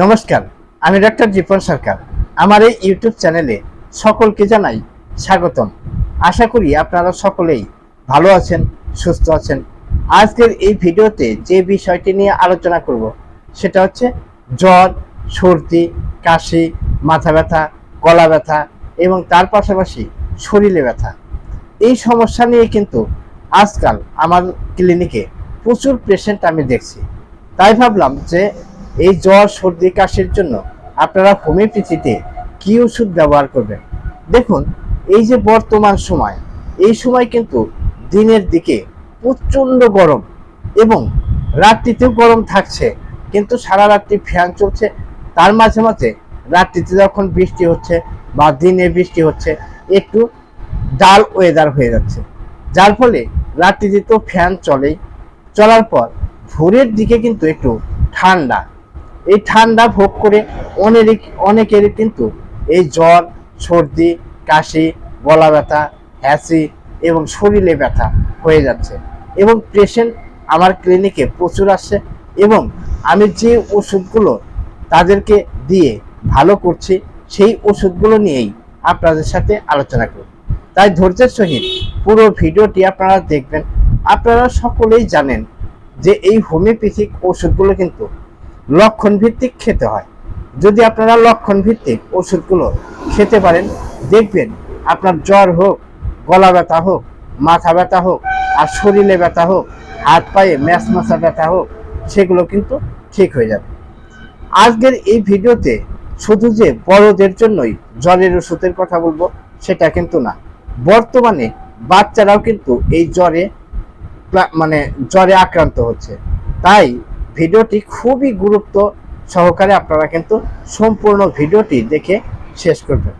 নমস্কার, আমি ডক্টর জীবন সরকার। আমার এই ইউটিউব চ্যানেলে সকলকে জানাই স্বাগতম। আশা করি আপনারা সকলেই ভালো আছেন, সুস্থ আছেন। আজকের এই ভিডিওতে যে বিষয়টি নিয়ে আলোচনা করব, সেটা হচ্ছে জ্বর, সর্দি, কাশি, মাথা ব্যথা, গলা ব্যথা এবং তার পাশাপাশি শরীরে ব্যথা। এই সমস্যা নিয়ে কিন্তু আজকাল আমার ক্লিনিকে প্রচুর পেশেন্ট আমি দেখছি। তাই ভাবলাম যে এই জ্বর, সর্দি, কাশির জন্য আপনারা হোমিওপ্যাথিতে কি ওষুধ ব্যবহার করবেন? দেখুন, এই যে বর্তমান সময়, এই সময় কিন্তু দিনের দিকে প্রচণ্ড গরম এবং রাত্রিতেও গরম থাকছে, কিন্তু সারা রাত্রি ফ্যান চলছে, তার মাঝে মাঝে রাত্রিতে যখন বৃষ্টি হচ্ছে বা দিনে বৃষ্টি হচ্ছে, একটু ডাল ওয়েদার হয়ে যাচ্ছে। যার ফলে রাত্রিতে তো ফ্যান চলেই, চলার পর ভোরের দিকে কিন্তু একটু ঠান্ডা এই ঠান্ডা ভোগ করে অনেক, অনেকেরই কিন্তু এই জ্বর, সর্দি, কাশি, গলা ব্যথা হ্যাসি এবং শরীরে ব্যথা হয়ে যাচ্ছে। এবং পেশেন্ট আমার ক্লিনিকে প্রচুর আসছে এবং আমি যে ওষুধগুলো তাদেরকে দিয়ে ভালো করছি, সেই ওষুধগুলো নিয়েই আপনাদের সাথে আলোচনা করব। তাই ধৈর্যের সহিত পুরো ভিডিওটি আপনারা দেখবেন। আপনারা সকলেই জানেন যে এই হোমিওপ্যাথিক ওষুধগুলো কিন্তু লক্ষণ ভিত্তিক খেতে হয়। যদি আপনারা লক্ষণ ভিত্তিক ওষুধগুলো খেতে পারেন, দেখবেন আপনার জ্বর হোক, গলা ব্যথা হোক, মাথা ব্যথা হোক, আর শরীরে ব্যথা হোক, হাত পায়ে ম্যাচ মাথা ব্যথা হোক, সেগুলো কিন্তু ঠিক হয়ে যাবে। আজকের এই ভিডিওতে শুধু যে বড়দের জন্যই জ্বরের ওষুধের কথা বলব, সেটা কিন্তু না। বর্তমানে বাচ্চারাও কিন্তু এই জ্বরে মানে জ্বরে আক্রান্ত হচ্ছে। তাই ভিডিওটি খুবই গুরুত্ব সহকারে আপনারা কিন্তু সম্পূর্ণ ভিডিওটি দেখে শেষ করবেন।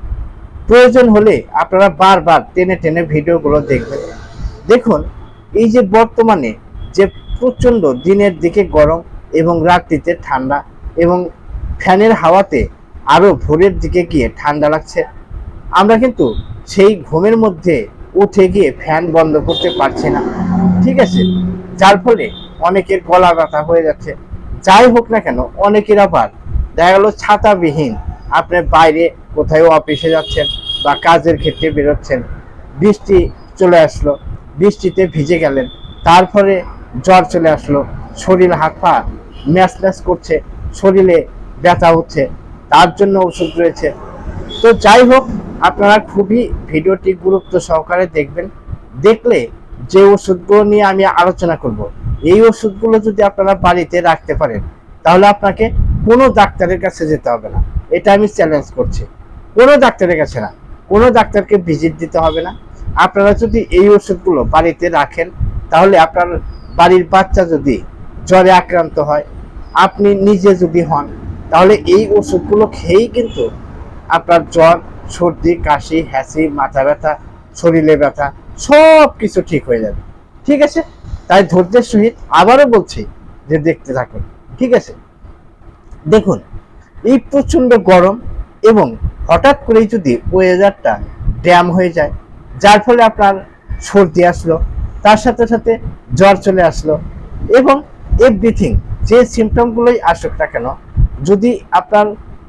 প্রয়োজন হলে আপনারা বারবার টেনে টেনে ভিডিওগুলো দেখবেন। দেখুন, এই যে বর্তমানে যে প্রচণ্ড দিনের দিকে গরম এবং রাত্রিতে ঠান্ডা এবং ফ্যানের হাওয়াতে আরও ভোরের দিকে গিয়ে ঠান্ডা লাগছে, আমরা কিন্তু সেই ঘুমের মধ্যে উঠে গিয়ে ফ্যান বন্ধ করতে পারছি না। ঠিক আছে? যার ফলে অনেকের গলা ব্যথা হয়ে যাচ্ছে। যাই হোক না কেন, অনেকের আবার দেখা গেল ছাতাবিহীন। আপনি বাইরে কোথাও অফিসে যাচ্ছেন বা কাজের ক্ষেত্রে বেরোচ্ছেন, বৃষ্টি চলে আসলো, বৃষ্টিতে ভিজে গেলেন, তারপরে জ্বর চলে আসলো, শরীর হাত পা ম্যাচ ম্যাচ করছে, শরীরে ব্যথা হচ্ছে, তার জন্য ওষুধ রয়েছে। তো যাই হোক, আপনারা খুবই ভিডিওটি গুরুত্ব সহকারে দেখবেন। দেখলে যে ওষুধগুলো নিয়ে আমি আলোচনা করব এই ওষুধগুলো যদি আপনারা বাড়িতে রাখতে পারেন, তাহলে আপনাকে কোনো ডাক্তারের কাছে যেতে হবে না। এটা আমি চ্যালেঞ্জ করছি। কোনো ডাক্তারের কাছে না। কোনো ডাক্তারকে ভিজিট দিতে হবে না। আপনারা যদি এই ওষুধগুলো বাড়িতে রাখেন, তাহলে আপনার বাড়ির বাচ্চা যদি জ্বরে আক্রান্ত হয়, আপনি নিজে যদি হন, তাহলে এই ওষুধগুলো খেয়েই কিন্তু আপনার জ্বর, সর্দি, কাশি হ্যাসি মাথা ব্যথা, শরীরে ব্যথা সব কিছু ঠিক হয়ে যাবে। ঠিক আছে? তাই ধৈর্যের সহিত আবারও বলছি যে দেখতে থাকুন, ঠিক আছে? দেখুন, এই প্রচণ্ড গরম এবং হঠাৎ করেই যদি ওয়েদারটা ড্যাম হয়ে যায়, যার ফলে আপনার সর্দি আসলো, তার সাথে সাথে জ্বর চলে আসলো এবং এভরিথিং যে সিমটমগুলোই আসুক না কেন, যদি আপনার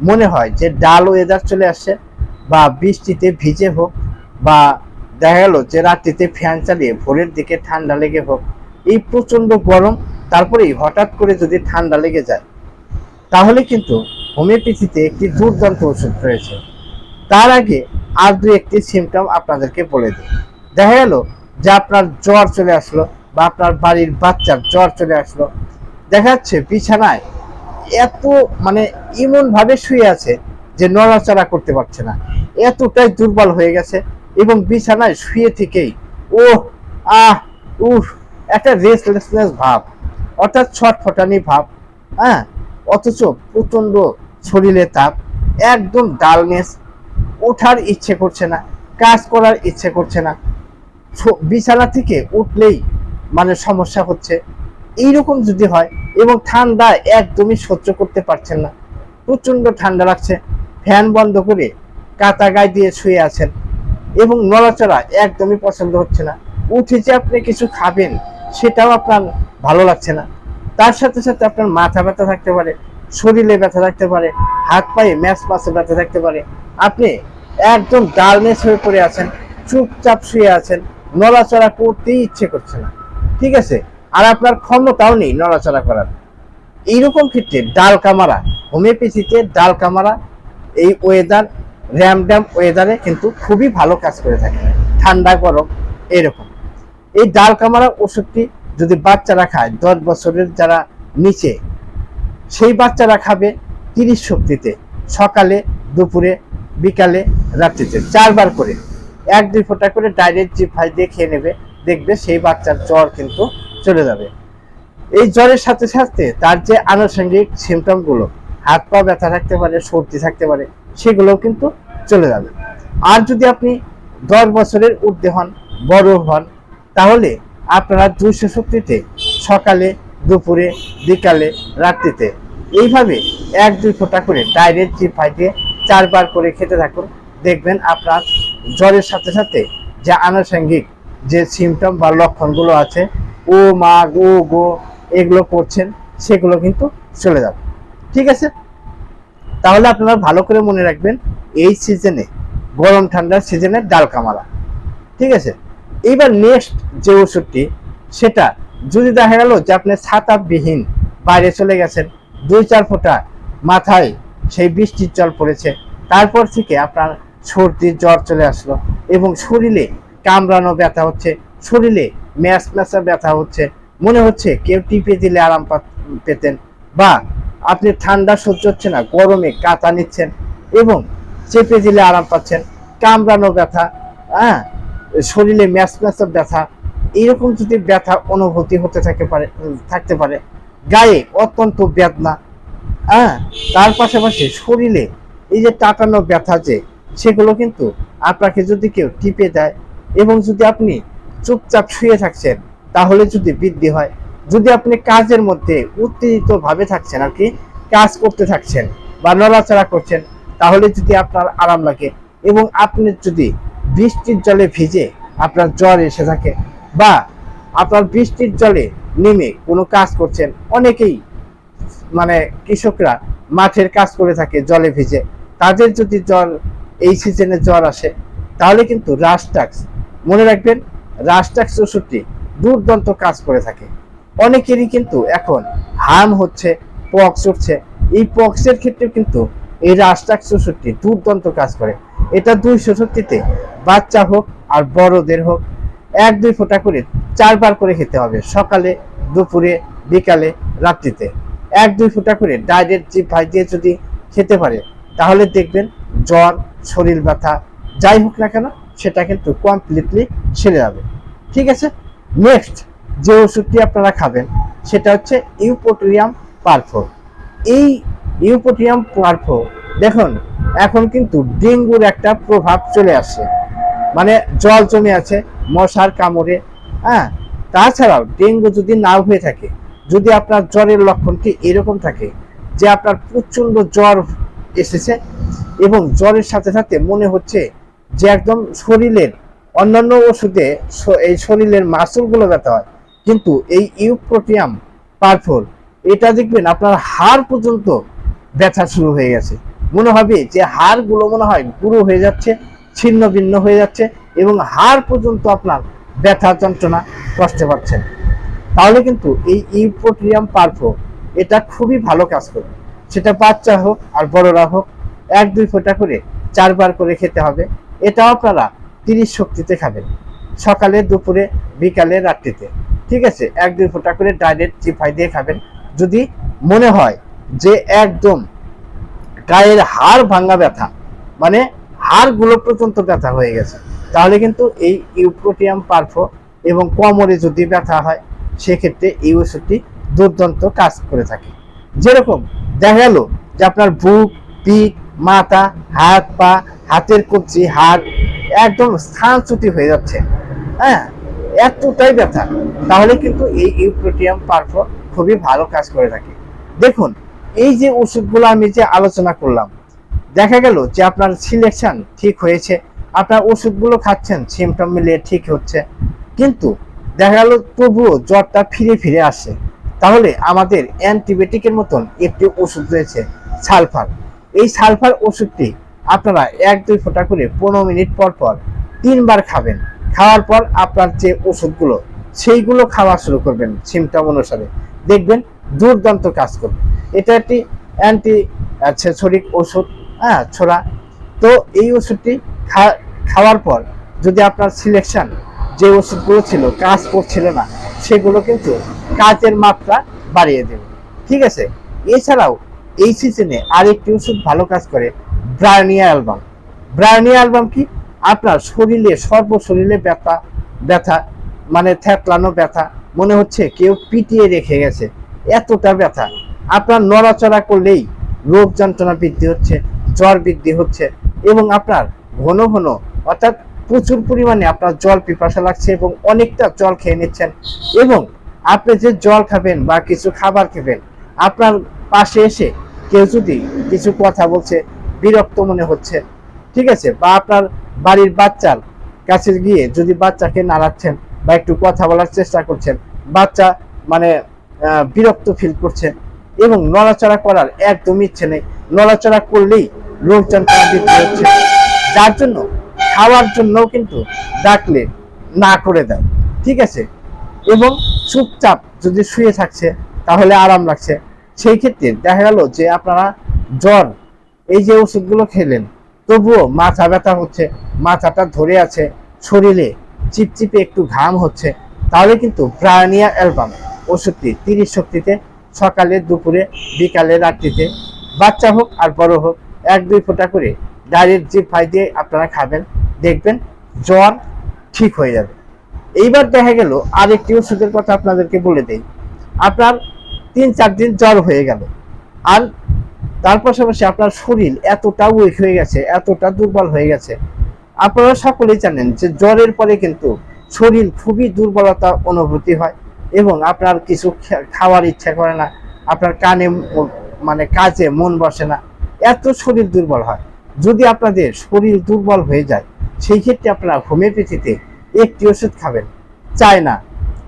মনে হয় যে ডাল ওয়েদার চলে আসছে বা বৃষ্টিতে ভিজে হোক বা দেখা গেল যে রাত্রিতে ফ্যান চালিয়ে ভোরের দিকে ঠান্ডা লেগে হোক এই প্রচণ্ড গরম, তারপরেই হঠাৎ করে যদি ঠান্ডা লেগে যায়, তাহলে কিন্তু হোমিওপ্যাথিতে একটি দুর্দান্ত ওষুধ রয়েছে। তার আগে আর দু একটি সিমটম আপনাদেরকে বলে দিই। দেখা গেল যে আপনার জ্বর চলে আসলো বা আপনার বাড়ির বাচ্চার জ্বর চলে আসলো। দেখা যাচ্ছে বিছানায় এত মানে এমন ভাবে শুয়ে আছে যে নড়াচড়া করতে পারছে না। এতটাই দুর্বল হয়ে গেছে এবং বিছানায় শুয়ে থেকেই ও আহ, উফ একটা রেস্টলেসনেস ভাব, অর্থাৎ ছটফটানি ভাব হ্যাঁ? অথচ প্রচণ্ড শরীরে তাপ, একদম ডালনেস ওঠার ইচ্ছে করছে না, কাজ করার ইচ্ছে করছে না। বিছানা থেকে উঠলেই মানে সমস্যা হচ্ছে। এইরকম যদি হয় এবং ঠান্ডা একদমই সহ্য করতে পারছেন না প্রচণ্ড ঠান্ডা লাগছে, ফ্যান বন্ধ করে কাতা গায়ে দিয়ে শুয়ে আছেন এবং নড়াচড়া একদমই পছন্দ হচ্ছে না। উঠে যে আপনি কিছু খাবেন, সেটাও আপনার ভালো লাগছে না। তার সাথে সাথে আপনার মাথা ব্যথা থাকতে পারে, শরীরে ব্যথা থাকতে পারে, হাত পায়ে ম্যাচ পাশে ব্যথা থাকতে পারে। আপনি একদম ডালনেস হয়ে পড়ে আছেন, চুপচাপ শুয়ে আছেন, নড়াচড়া করতেই ইচ্ছে করছে না। ঠিক আছে? আর আপনার ক্ষমতাও নেই নড়াচড়া করার। এইরকম ক্ষেত্রে ডাল কামারা, হোমিওপ্যাথিতে ডাল কামারা, এই ওয়েদার র্যাম ড্যাম ওয়েদারে কিন্তু খুবই ভালো কাজ করে থাকে। ঠান্ডা, গরম, এরকম। এই ডাল কামারা ওষুধটি যদি বাচ্চারা খায়, দশ বছরের যারা নিচে, সেই বাচ্চারা খাবে তিরিশ শক্তিতে, সকালে, দুপুরে, বিকালে, রাত্রিতে, চারবার করে। এক, দুই ফোঁটা করে ডাইরেক্ট জিভাই দিয়ে খেয়ে নেবে, দেখবে সেই বাচ্চার জ্বর কিন্তু চলে যাবে। এই জ্বরের সাথে সাথে তার যে আনুষঙ্গিক সিমটমগুলো হাত পা ব্যথা থাকতে পারে, সর্দি থাকতে পারে, সেগুলোও কিন্তু চলে যাবে। আর যদি আপনি দশ বছরের ঊর্ধ্বে হন, বড় হন তাহলে আপনারা দুইশো শক্তিতে সকালে, দুপুরে, বিকালে, রাত্রিতে এইভাবে এক, দুই ফোঁটা করে ডাইরেক্ট জিভাই দিয়ে চারবার করে খেতে থাকুন। দেখবেন আপনার জ্বরের সাথে সাথে যে আনুষঙ্গিক যে সিমটম বা লক্ষণগুলো আছে, ও, মা, গো গো এগুলো করছেন, সেগুলো কিন্তু চলে যাবে। ঠিক আছে? তাহলে আপনারা ভালো করে মনে রাখবেন, এই সিজনে গরম ঠান্ডার সিজনে ডাল কামারা ঠিক আছে? এইবার নেক্সট যে ওষুধটি, সেটা যদি দেখা গেল যে আপনি ছাতাবিহীন বাইরে চলে গেছেন, দুই চার ফোঁটা মাথায় সেই বৃষ্টির জল পড়েছে, তারপর থেকে আপনার সর্দি জ্বর চলে আসলো এবং শরীরে কামড়ানো ব্যথা হচ্ছে, শরীরে ম্যাচ ম্যাচা ব্যথা হচ্ছে, মনে হচ্ছে কেউ টিপে দিলে আরাম পেতেন বা আপনি ঠান্ডা সহ্য হচ্ছে না, গরমে কাতা নিচ্ছেন এবং চেপে দিলে আরাম পাচ্ছেন, কামড়ানো ব্যথা হ্যাঁ শরীরে ম্যাচ ম্যাচা ব্যথা, এইরকম যদি ব্যথা অনুভূতি হতে থাকে পারে, থাকতে পারে, গায়ে অত্যন্ত বেদনা হ্যাঁ? তার পাশাপাশি শরীরে এই যে টাটানো ব্যথা যে, সেগুলো কিন্তু আপনাকে যদি কেউ টিপে দেয় এবং যদি আপনি চুপচাপ শুয়ে থাকছেন, তাহলে যদি বৃদ্ধি হয়। যদি আপনি কাজের মধ্যে উত্তেজিত ভাবে থাকছেন আর কি, কাজ করতে থাকছেন বা নড়াচড়া করছেন, তাহলে যদি আপনার আরাম লাগে এবং আপনি যদি বৃষ্টির জলে ভিজে আপনার জ্বর এসে থাকে বা আপনার বৃষ্টির জলে নেমে কোনো কাজ করছেন, অনেকেই মানে কৃষকরা মাঠের কাজ করে থাকে জলে ভিজে। তাদের যদি জ্বর, এই সিজনে জ্বর আসে, তাহলে কিন্তু রাস্টাক্স মনে রাখবেন রাস্টাক্স ওষুধটি দুর্দান্ত কাজ করে থাকে। অনেকেরই কিন্তু এখন হাম হচ্ছে, পক্স উঠছে। এই পক্সের ক্ষেত্রে কিন্তু এই রাস্টাক্স ওষুধটি দুর্দান্ত কাজ করে। এটা দুইশো শক্তিতে বাচ্চা হোক আর বড়দের হোক, এক দুই ফোঁটা করে চারবার করে খেতে হবে সকালে, দুপুরে, বিকালে, রাত্রিতে। এক দুই ফোঁটা করে ডাইরেক্ট জিভাই দিয়ে যদি খেতে পারে, তাহলে দেখবেন জ্বর, শরীর ব্যথা, যাই হোক না কেন, সেটা কিন্তু কমপ্লিটলি সেরে যাবে। ঠিক আছে? নেক্সট যে ওষুধটি আপনারা খাবেন, সেটা হচ্ছে ইউপোটোরিয়াম পারফো এই ইউপোটোরিয়াম পারফো দেখুন এখন কিন্তু ডেঙ্গুর একটা প্রভাব চলে আসে মানে জল জমে আছে, মশার কামড়ে হ্যাঁ? তাছাড়াও ডেঙ্গু যদি নাও হয়ে থাকে, যদি আপনার জ্বরের লক্ষণটি এরকম থাকে যে আপনার প্রচণ্ড জ্বর এসেছে এবং জ্বরের সাথে সাথে মনে হচ্ছে যে একদম শরীরের অন্যান্য ওষুধে এই শরীরের মাসুলগুলো ব্যথা হয়, কিন্তু এই ইউপ্রোটিয়াম পারফোর, এটা দেখবেন আপনার হাড় পর্যন্ত ব্যথা শুরু হয়ে গেছে। মনে হবে যে হাড়গুলো মনে হয় গুঁড়ো হয়ে যাচ্ছে, ছিন্ন ভিন্ন হয়ে যাচ্ছে এবং হাড় পর্যন্ত আপনার ব্যথা যন্ত্রণা কষ্ট পাচ্ছেন তাহলে কিন্তু এই ইউপ্রোটিয়াম পারফো, এটা খুবই ভালো কাজ করে। সেটা বাচ্চা হোক আর বড়রা হোক, এক দুই ফোঁটা করে চারবার করে খেতে হবে। এটাও আপনারা তিরিশ শক্তিতে খাবেন, সকালে, দুপুরে, বিকালে, রাত্রিতে। ঠিক আছে, এক দুই ফোঁটা করে ডাইরেক্ট চিফাই দিয়ে খাবেন। যদি মনে হয় যে একদম গায়ের হাড় ভাঙা ব্যথা মানে হাড়গুলো পর্যন্ত ব্যথা হয়ে গেছে। তাহলে কিন্তু এই ইউপ্রোটিয়াম পারফো এবং কোমরে যদি ব্যথা হয়, সেক্ষেত্রে এই ওষুধটি দুর্দান্ত কাজ করে থাকে। যেরকম দেখা গেল যে আপনার বুক, পিঠ, মাথা, হাত, পা, হাতের কবজি, হাড় একদম স্থানচ্যুতি হয়ে যাচ্ছে। হ্যাঁ এতটাই ব্যথা। তাহলে কিন্তু এই ইউপ্রোটিয়াম পারফো খুবই ভালো কাজ করে থাকে। দেখুন এই যে ওষুধগুলো আমি যে আলোচনা করলাম, দেখা গেল যে আপনার সিলেকশন ঠিক হয়েছে, আপনার ওষুধগুলো খাচ্ছেন সিমটম মিলিয়ে ঠিক হচ্ছে, কিন্তু দেখা গেল তবুও জ্বরটা ফিরে ফিরে আসে তাহলে আমাদের অ্যান্টিবায়োটিকের মতন একটি ওষুধ রয়েছে সালফার। এই সালফার ওষুধটি আপনারা এক দুই ফোঁটা করে পনেরো মিনিট পর পর তিনবার খাবেন। খাওয়ার পর আপনার যে ওষুধগুলো, সেইগুলো খাওয়া শুরু করবেন সিমটম অনুসারে। দেখবেন দুর্দান্ত কাজ করবে। এটা একটি অ্যান্টি ছেছরিক ওষুধ হ্যাঁ ছোড়া। তো এই ওষুধটি খাওয়ার পর যদি আপনার সিলেকশন যে ওষুধগুলো ছিল, কাজ করছিল না, সেগুলো কিন্তু কাজের মাত্রা বাড়িয়ে দেবে। ঠিক আছে? এছাড়াও এই সিজনে আরেকটি ওষুধ ভালো কাজ করে, ব্রায়নিয়া অ্যালবাম। ব্রায়নিয়া অ্যালবাম কি? আপনার শরীরে সর্ব শরীরে ব্যথা ব্যথা মানে থ্যাতলানো ব্যথা, মনে হচ্ছে কেউ পিটিয়ে রেখে গেছে। এতটা ব্যথা। আপনার নড়াচড়া করলেই রোগ যন্ত্রণা বৃদ্ধি হচ্ছে, জ্বর বৃদ্ধি হচ্ছে এবং আপনার ঘন ঘন, অর্থাৎ প্রচুর পরিমাণে আপনার জল পিপাসা লাগছে এবং অনেকটা জল খেয়ে নিচ্ছেন এবং আপনি যে জল খাবেন বা কিছু খাবার খাবেন, আপনার পাশে এসে কেউ যদি কিছু কথা বলছে, বিরক্ত মনে হচ্ছে, ঠিক আছে? বা আপনার বাড়ির বাচ্চার কাছে গিয়ে যদি বাচ্চাকে নাড়াচ্ছেন বা একটু কথা বলার চেষ্টা করছেন, বাচ্চা মানে বিরক্ত ফিল করছেন এবং নড়াচড়া করার একদম ইচ্ছে নেই। নড়াচড়া করলেই যন্ত্রণা হচ্ছে। যার জন্য, খাওয়ার জন্যও কিন্তু ডাকলে না করে দেয়। ঠিক আছে? এবং চুপচাপ যদি শুয়ে থাকছে, তাহলে আরাম লাগছে। সেই ক্ষেত্রে দেখা গেল যে আপনারা জ্বর, এই যে ওষুধগুলো খেলেন, তবুও মাথা ব্যথা হচ্ছে, মাথাটা ধরে আছে, শরীরে চিপচিপে একটু ঘাম হচ্ছে, তাহলে কিন্তু ব্রায়নিয়া অ্যালবাম। ওষুধটি তিরিশ শক্তিতে সকালে, দুপুরে, বিকালে, রাত্রিতে। বাচ্চা হোক আর বড় হোক, এক, দুই ফোঁটা করে ডাইরেক্ট জিভ ফাই দিয়ে আপনারা খাবেন। দেখবেন জ্বর ঠিক হয়ে যাবে। এইবার দেখা গেল আরেকটি ওষুধের কথা আপনাদেরকে বলে দেই। আপনার তিন, চার দিন জ্বর হয়ে গেল। আর তার পাশাপাশি আপনার শরীর এতটা উইক হয়ে গেছে, এতটা দুর্বল হয়ে গেছে। আপনারা সকলেই জানেন যে জ্বরের পরে কিন্তু শরীর খুবই দুর্বলতা অনুভূতি হয়। এবং আপনার কিছু খাওয়ার ইচ্ছা করে না, আপনার কানে মানে কাজে মন বসে না, এত শরীর দুর্বল হয়। যদি আপনাদের শরীর দুর্বল হয়ে যায়, সেই ক্ষেত্রে আপনারা হোমিওপ্যাথিতে একটি ওষুধ খাবেন, চায়না।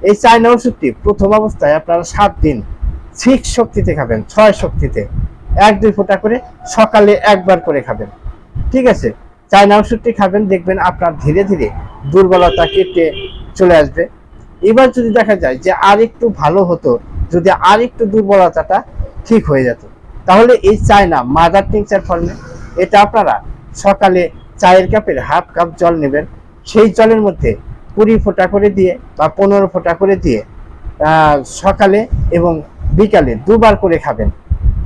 এই চায়না ওষুধটি প্রথম অবস্থায় আপনারা সাত দিন সিক্স শক্তিতে খাবেন, ছয় শক্তিতে। এক, দুই ফোঁটা করে সকালে একবার করে খাবেন। ঠিক আছে? চায়না ওষুধটি খাবেন, দেখবেন আপনার ধীরে ধীরে দুর্বলতা কেটে চলে আসবে। এবার যদি দেখা যায় যে আর একটু ভালো হতো, যদি আর একটু দুর্বলতাটা ঠিক হয়ে যেত, তাহলে এই চায়না মাদার টিংচার ফর্মে এটা আপনারা সকালে চায়ের কাপের হাফ কাপ জল নেবেন, সেই জলের মধ্যে কুড়ি ফোঁটা করে দিয়ে বা পনেরো ফোঁটা করে দিয়ে সকালে এবং বিকালে দুবার করে খাবেন।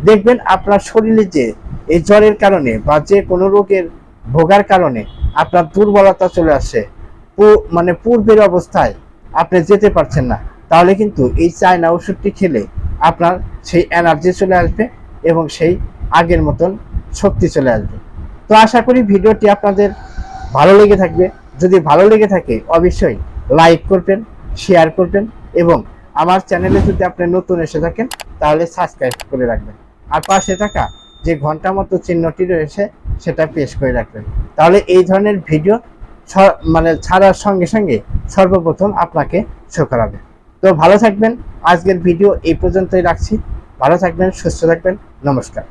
দেখবেন আপনার শরীরে যে এই জ্বরের কারণে বা যে কোনো রোগের ভোগার কারণে আপনার দুর্বলতা চলে আসে। মানে পূর্বের অবস্থায় আপনি যেতে পারছেন না। তাহলে কিন্তু এই চায়না ওষুধটি খেলে আপনার সেই এনার্জি চলে আসবে এবং সেই আগের মতন শক্তি চলে আসবে। তো আশা করি ভিডিওটি আপনাদের ভালো লেগে থাকবে। যদি ভালো লেগে থাকে, অবশ্যই লাইক করবেন শেয়ার করবেন এবং আমার চ্যানেলে যদি আপনি নতুন এসে থাকেন, তাহলে সাবস্ক্রাইব করে রাখবেন। আর পাশে থাকা যে ঘণ্টা মতো চিহ্নটি রয়েছে, সেটা পেশ করে রাখবেন। তাহলে এই ধরনের ভিডিও মানে ছাড়ার সঙ্গে সঙ্গে সর্বপ্রথম আপনাকে শো করাবে। তো ভালো থাকবেন, আজকের ভিডিও এই পর্যন্তই রাখছি। ভালো থাকবেন, সুস্থ থাকবেন, নমস্কার।